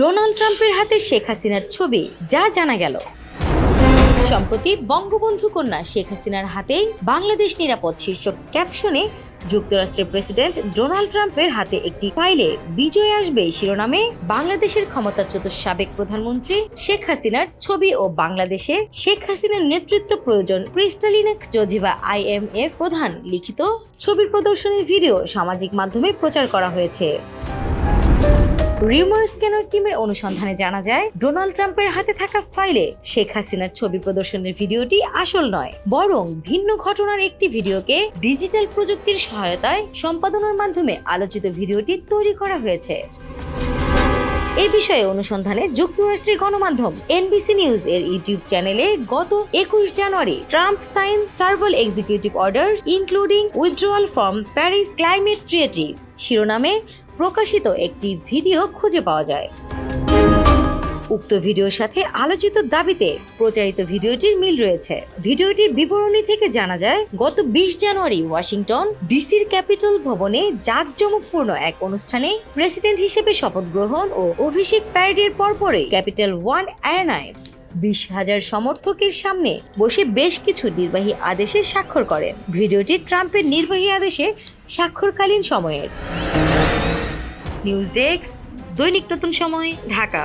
Donald ট্রাম্পের হাতে শেখ হাসিনার ছবি, যা জানা গেল। সম্প্রতি বঙ্গবন্ধু কন্যা শেখ হাসিনার হাতেই বাংলাদেশ নিরাপদ শীর্ষক ক্যাপশনে যুক্তরাষ্ট্রের প্রেসিডেন্ট ডোনাল্ড ট্রাম্পের হাতে একটি ফাইলে বিজয় আসবে শিরোনামে বাংলাদেশের ক্ষমতাচ্যুত সাবেক প্রধানমন্ত্রী শেখ হাসিনার ছবি ও বাংলাদেশে শেখ হাসিনার নেতৃত্ব প্রয়োজন ক্রিস্টালিনা জজিবা আইএমএফ প্রধান লিখিত ছবির প্রদর্শনীর ভিডিও সামাজিক মাধ্যমে প্রচার করা হয়েছে। রিউমার স্ক্যানার টিমের অনুসন্ধানে জানা যায়, ডোনাল্ড ট্রাম্পের হাতে থাকা ফাইলে শেখ হাসিনার ছবি প্রদর্শনের ভিডিওটি আসল নয়, বরং ভিন্ন ঘটনার একটি ভিডিওকে ডিজিটাল প্রযুক্তির সহায়তায় সম্পাদনার মাধ্যমে আলোচিত ভিডিওটি তৈরি করা হয়েছে। এই বিষয়ে অনুসন্ধানে যুক্তরাষ্ট্রের গণমাধ্যম এনবিসি নিউজ এর ইউটিউব চ্যানেলে গত একুশ জানুয়ারি Trump sign several executive order, including withdrawal from Paris climate treaty শিরোনামে প্রকাশিত একটি ভিডিও খুঁজে পাওয়া যায়। উক্ত ভিডিওর সাথে আলোচিত দাবিতে প্রচারিত ভিডিওটির মিল রয়েছে। ভিডিওটির বিবরণী থেকে জানা যায়, গত বিশ জানুয়ারি ওয়াশিংটন ডিসির ক্যাপিটল ভবনে জাঁকজমকপূর্ণ এক অনুষ্ঠানে প্রেসিডেন্ট হিসেবে শপথ গ্রহণ ও অভিষেক প্যারেডের পরপরে ক্যাপিটাল ওয়ান অ্যানায় বিশ হাজার সমর্থকের সামনে বসে বেশ কিছু নির্বাহী আদেশে স্বাক্ষর করেন। ভিডিওটি ট্রাম্পের নির্বাহী আদেশে স্বাক্ষরকালীন সময়ের। নিউজ ডেস্ক, দৈনিক নতুন সময়, ঢাকা।